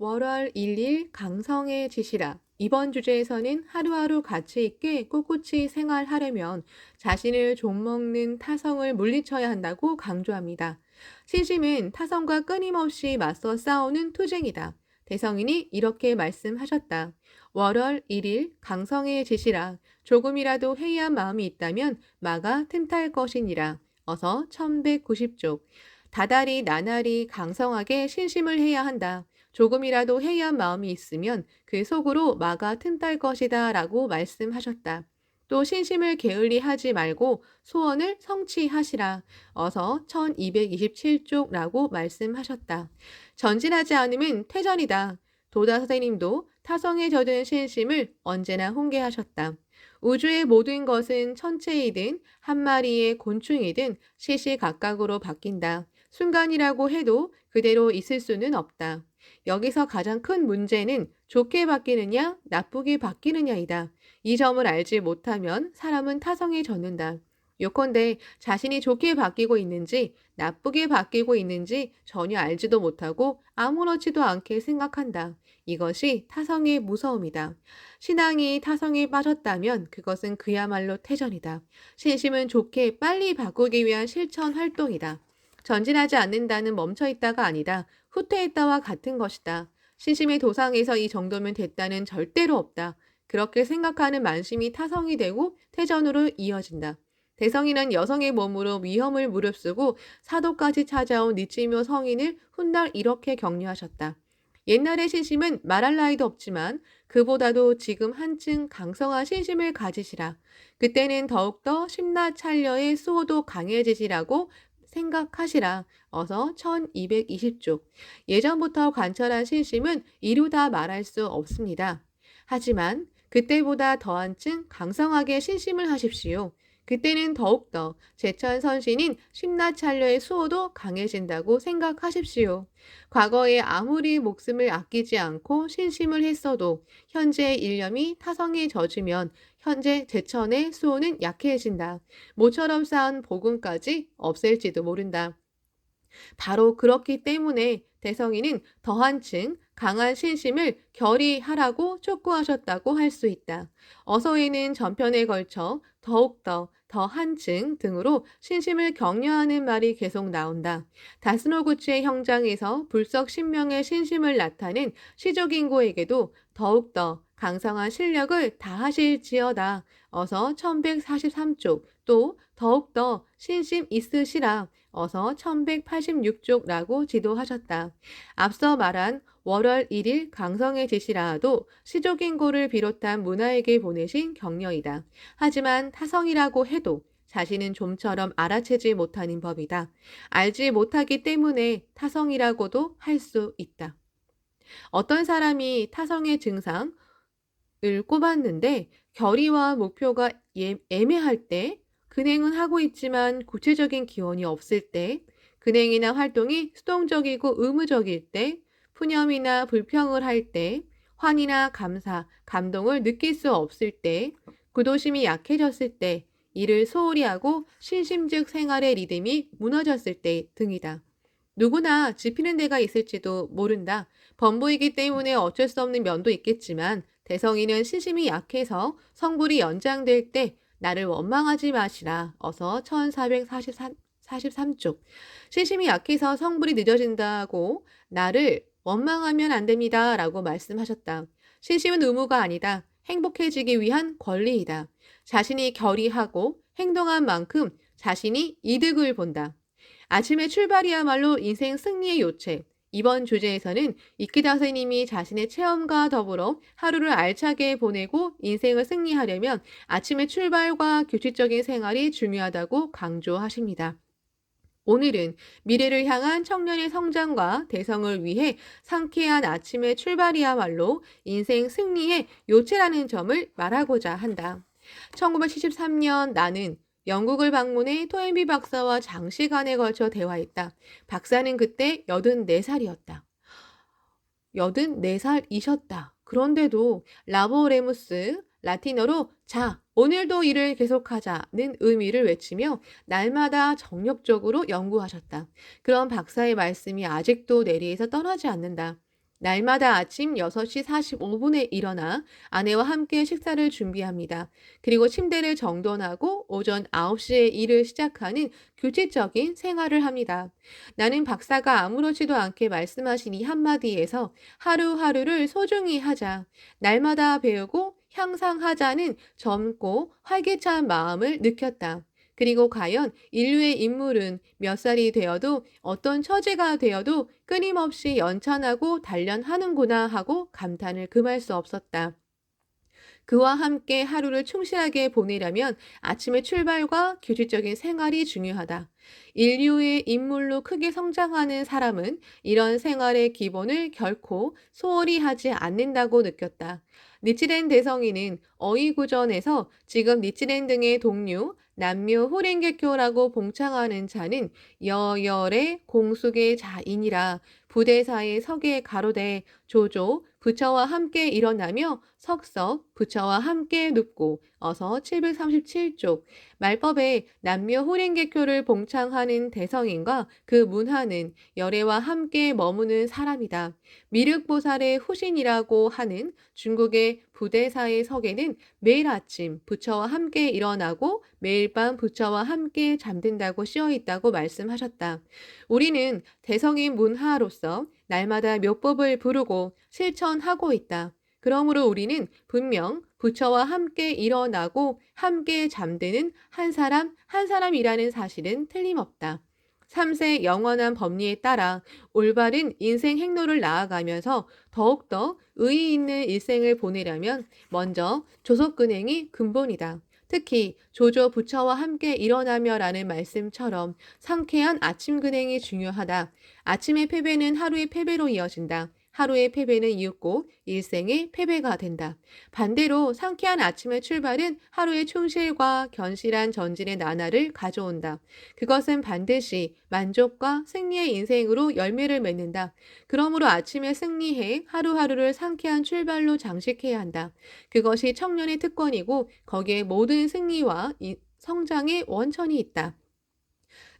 월월 1일 강성의 지시라. 이번 주제에서는 하루하루 가치 있게 꿋꿋이 생활하려면 자신을 좀먹는 타성을 물리쳐야 한다고 강조합니다. 신심은 타성과 끊임없이 맞서 싸우는 투쟁이다. 대성인이 이렇게 말씀하셨다. 월월 1일 강성의 지시라. 조금이라도 회의한 마음이 있다면 마가 틈탈 것이니라. 어서 1190쪽. 다달이 나날이 강성하게 신심을 해야 한다. 조금이라도 해이한 마음이 있으면 그 속으로 마가 틈탈 것이다 라고 말씀하셨다. 또 신심을 게을리 하지 말고 소원을 성취하시라. 어서 1227쪽 라고 말씀하셨다. 전진하지 않으면 퇴전이다. 도다 선생님도 타성에 젖은 신심을 언제나 훈계하셨다. 우주의 모든 것은 천체이든 한 마리의 곤충이든 시시각각으로 바뀐다. 순간이라고 해도 그대로 있을 수는 없다. 여기서 가장 큰 문제는 좋게 바뀌느냐, 나쁘게 바뀌느냐이다. 이 점을 알지 못하면 사람은 타성에 젖는다. 요컨대 자신이 좋게 바뀌고 있는지 나쁘게 바뀌고 있는지 전혀 알지도 못하고 아무렇지도 않게 생각한다. 이것이 타성의 무서움이다. 신앙이 타성에 빠졌다면 그것은 그야말로 태전이다. 신심은 좋게 빨리 바꾸기 위한 실천 활동이다. 전진하지 않는다는 멈춰 있다가 아니다. 후퇴했다와 같은 것이다. 신심의 도상에서 이 정도면 됐다는 절대로 없다. 그렇게 생각하는 만심이 타성이 되고 태전으로 이어진다. 대성이는 여성의 몸으로 위험을 무릅쓰고 사도까지 찾아온 니치묘 성인을 훗날 이렇게 격려하셨다. 옛날의 신심은 말할 나이도 없지만 그보다도 지금 한층 강성한 신심을 가지시라. 그때는 더욱더 심나 찰려의 수호도 강해지시라고 생각하시라. 어서 1220쪽. 예전부터 관철한 신심은 이루다 말할 수 없습니다. 하지만 그때보다 더 한 층 강성하게 신심을 하십시오. 그때는 더욱더 제천 선신인 심나찰려의 수호도 강해진다고 생각하십시오. 과거에 아무리 목숨을 아끼지 않고 신심을 했어도 현재의 일념이 타성에 젖으면 현재 제천의 수호는 약해진다. 모처럼 쌓은 복음까지 없앨지도 모른다. 바로 그렇기 때문에 대성이는 더 한층 강한 신심을 결의하라고 촉구하셨다고 할 수 있다. 어서에는 전편에 걸쳐 더욱더 더 한층 등으로 신심을 격려하는 말이 계속 나온다. 다스노구치의 형장에서 불석 신명의 신심을 나타낸 시족인고에게도 더욱더 강성한 실력을 다하실지어다. 어서 1143쪽 또 더욱더 신심 있으시라. 어서 1186쪽라고 지도하셨다. 앞서 말한 월월 1일 강성의 지시라도 시족인고를 비롯한 문화에게 보내신 격려이다. 하지만 타성이라고 해도 자신은 좀처럼 알아채지 못하는 법이다. 알지 못하기 때문에 타성이라고도 할 수 있다. 어떤 사람이 타성의 증상을 꼽았는데 결의와 목표가 예, 애매할 때 근행은 하고 있지만 구체적인 기원이 없을 때, 근행이나 활동이 수동적이고 의무적일 때, 푸념이나 불평을 할 때, 환이나 감사, 감동을 느낄 수 없을 때, 구도심이 약해졌을 때, 이를 소홀히 하고 신심즉 생활의 리듬이 무너졌을 때 등이다. 누구나 지피는 데가 있을지도 모른다. 범부이기 때문에 어쩔 수 없는 면도 있겠지만 대성이는 신심이 약해서 성불이 연장될 때 나를 원망하지 마시라. 어서 1443쪽. 신심이 약해서 성불이 늦어진다고 나를 원망하면 안 됩니다. 라고 말씀하셨다. 신심은 의무가 아니다. 행복해지기 위한 권리이다. 자신이 결의하고 행동한 만큼 자신이 이득을 본다. 아침의 출발이야말로 인생 승리의 요체. 이번 주제에서는 이키다 선생님이 자신의 체험과 더불어 하루를 알차게 보내고 인생을 승리하려면 아침의 출발과 규칙적인 생활이 중요하다고 강조하십니다. 오늘은 미래를 향한 청년의 성장과 대성을 위해 상쾌한 아침의 출발이야말로 인생 승리의 요체라는 점을 말하고자 한다. 1973년 나는 영국을 방문해 토엠비 박사와 장시간에 걸쳐 대화했다. 박사는 그때 84살이었다. 84살이셨다. 그런데도 라보레무스 라틴어로 자, 오늘도 일을 계속하자는 의미를 외치며 날마다 정력적으로 연구하셨다. 그런 박사의 말씀이 아직도 내리에서 떠나지 않는다. 날마다 아침 6시 45분에 일어나 아내와 함께 식사를 준비합니다. 그리고 침대를 정돈하고 오전 9시에 일을 시작하는 규칙적인 생활을 합니다. 나는 박사가 아무렇지도 않게 말씀하신 이 한마디에서 하루하루를 소중히 하자, 날마다 배우고 향상하자는 젊고 활기찬 마음을 느꼈다. 그리고 과연 인류의 인물은 몇 살이 되어도 어떤 처지가 되어도 끊임없이 연찬하고 단련하는구나 하고 감탄을 금할 수 없었다. 그와 함께 하루를 충실하게 보내려면 아침의 출발과 규칙적인 생활이 중요하다. 인류의 인물로 크게 성장하는 사람은 이런 생활의 기본을 결코 소홀히 하지 않는다고 느꼈다. 니치렌 대성이는 어이구전에서 지금 니치렌 등의 동료, 남묘 호랭개교라고 봉창하는 자는 여열의 공숙의 자인이라 부대사의 석에 가로되 조조 부처와 함께 일어나며 석석 부처와 함께 눕고 어서 737쪽 말법에 남묘 호랭개교를 봉창하는 대성인과 그 문화는 열애와 함께 머무는 사람이다. 미륵보살의 후신이라고 하는 중국의 부대사의 석에는 매일 아침 부처와 함께 일어나고 매일 밤 부처와 함께 잠든다고 씌어 있다고 말씀하셨다. 우리는 대성인 문화로서 날마다 묘법을 부르고 실천하고 있다. 그러므로 우리는 분명 부처와 함께 일어나고 함께 잠드는 한 사람 한 사람이라는 사실은 틀림없다. 3세 영원한 법리에 따라 올바른 인생 행로를 나아가면서 더욱더 의의 있는 일생을 보내려면 먼저 조속근행이 근본이다. 특히 조조 부처와 함께 일어나며라는 말씀처럼 상쾌한 아침 근행이 중요하다. 아침의 패배는 하루의 패배로 이어진다. 하루의 패배는 이윽고 일생의 패배가 된다. 반대로 상쾌한 아침의 출발은 하루의 충실과 견실한 전진의 나날을 가져온다. 그것은 반드시 만족과 승리의 인생으로 열매를 맺는다. 그러므로 아침에 승리해 하루하루를 상쾌한 출발로 장식해야 한다. 그것이 청년의 특권이고 거기에 모든 승리와 성장의 원천이 있다.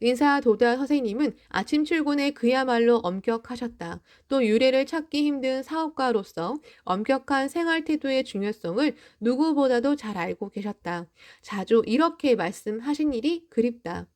인사 도다 선생님은 아침 출근에 그야말로 엄격하셨다. 또 유래를 찾기 힘든 사업가로서 엄격한 생활 태도의 중요성을 누구보다도 잘 알고 계셨다. 자주 이렇게 말씀하신 일이 그립다.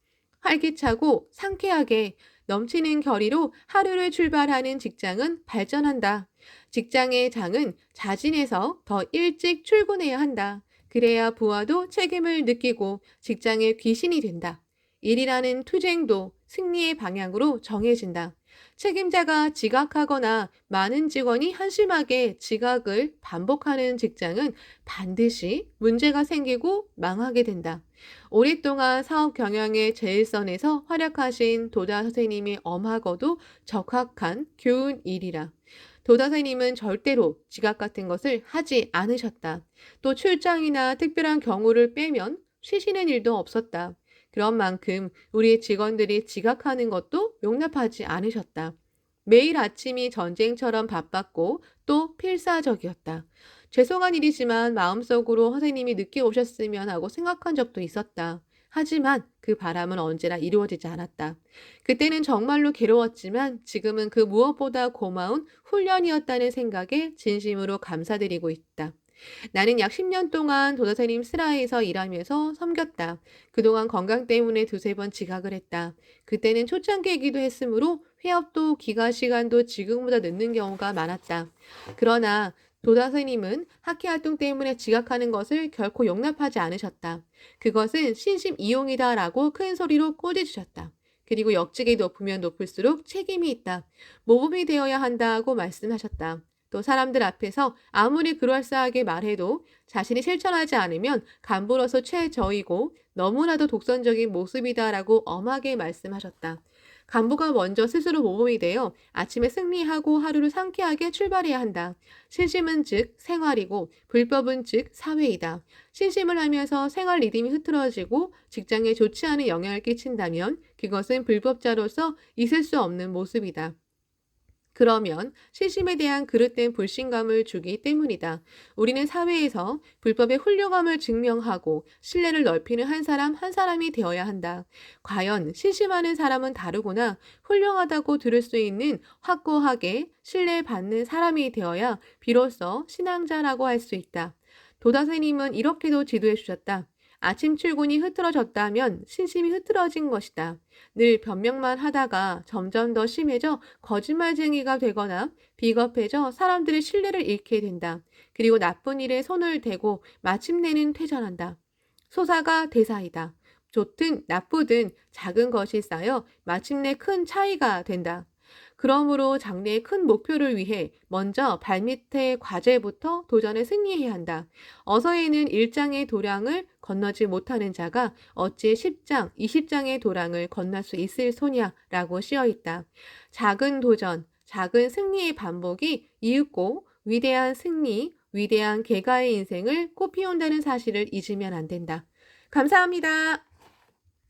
활기차고 상쾌하게 넘치는 결의로 하루를 출발하는 직장은 발전한다. 직장의 장은 자진해서 더 일찍 출근해야 한다. 그래야 부하도 책임을 느끼고 직장의 귀신이 된다. 일이라는 투쟁도 승리의 방향으로 정해진다. 책임자가 지각하거나 많은 직원이 한심하게 지각을 반복하는 직장은 반드시 문제가 생기고 망하게 된다. 오랫동안 사업 경영의 제일선에서 활약하신 도다 선생님이 엄하고도 적합한 교훈 일이라. 도다 선생님은 절대로 지각 같은 것을 하지 않으셨다. 또 출장이나 특별한 경우를 빼면 쉬시는 일도 없었다. 그런 만큼 우리 직원들이 지각하는 것도 용납하지 않으셨다. 매일 아침이 전쟁처럼 바빴고 또 필사적이었다. 죄송한 일이지만 마음속으로 선생님이 늦게 오셨으면 하고 생각한 적도 있었다. 하지만 그 바람은 언제나 이루어지지 않았다. 그때는 정말로 괴로웠지만 지금은 그 무엇보다 고마운 훈련이었다는 생각에 진심으로 감사드리고 있다. 나는 약 10년 동안 도다사님 스라에서 일하면서 섬겼다. 그동안 건강 때문에 두세 번 지각을 했다. 그때는 초창기이기도 했으므로 회업도 기가 시간도 지금보다 늦는 경우가 많았다. 그러나 도다스님은 학회 활동 때문에 지각하는 것을 결코 용납하지 않으셨다. 그것은 신심 이용이다라고 큰 소리로 꼬집주셨다. 그리고 역직이 높으면 높을수록 책임이 있다. 모범이 되어야 한다고 말씀하셨다. 또 사람들 앞에서 아무리 그럴싸하게 말해도 자신이 실천하지 않으면 간부로서 최저이고 너무나도 독선적인 모습이다라고 엄하게 말씀하셨다. 간부가 먼저 스스로 모범이 되어 아침에 승리하고 하루를 상쾌하게 출발해야 한다. 신심은 즉 생활이고 불법은 즉 사회이다. 신심을 하면서 생활 리듬이 흐트러지고 직장에 좋지 않은 영향을 끼친다면 그것은 불법자로서 있을 수 없는 모습이다. 그러면 신심에 대한 그릇된 불신감을 주기 때문이다. 우리는 사회에서 불법의 훌륭함을 증명하고 신뢰를 넓히는 한 사람 한 사람이 되어야 한다. 과연 신심하는 사람은 다르구나 훌륭하다고 들을 수 있는 확고하게 신뢰받는 사람이 되어야 비로소 신앙자라고 할 수 있다. 도다스님은 이렇게도 지도해 주셨다. 아침 출근이 흐트러졌다면 신심이 흐트러진 것이다. 늘 변명만 하다가 점점 더 심해져 거짓말쟁이가 되거나 비겁해져 사람들의 신뢰를 잃게 된다. 그리고 나쁜 일에 손을 대고 마침내는 퇴전한다. 소사가 대사이다. 좋든 나쁘든 작은 것이 쌓여 마침내 큰 차이가 된다. 그러므로 장래의 큰 목표를 위해 먼저 발밑의 과제부터 도전에 승리해야 한다. 어서에 는 1장의 도량을 건너지 못하는 자가 어찌 10장, 20장의 도량을 건널 수 있을 소냐라고 씌어 있다. 작은 도전, 작은 승리의 반복이 이윽고 위대한 승리, 위대한 개가의 인생을 꽃피운다는 사실을 잊으면 안 된다. 감사합니다.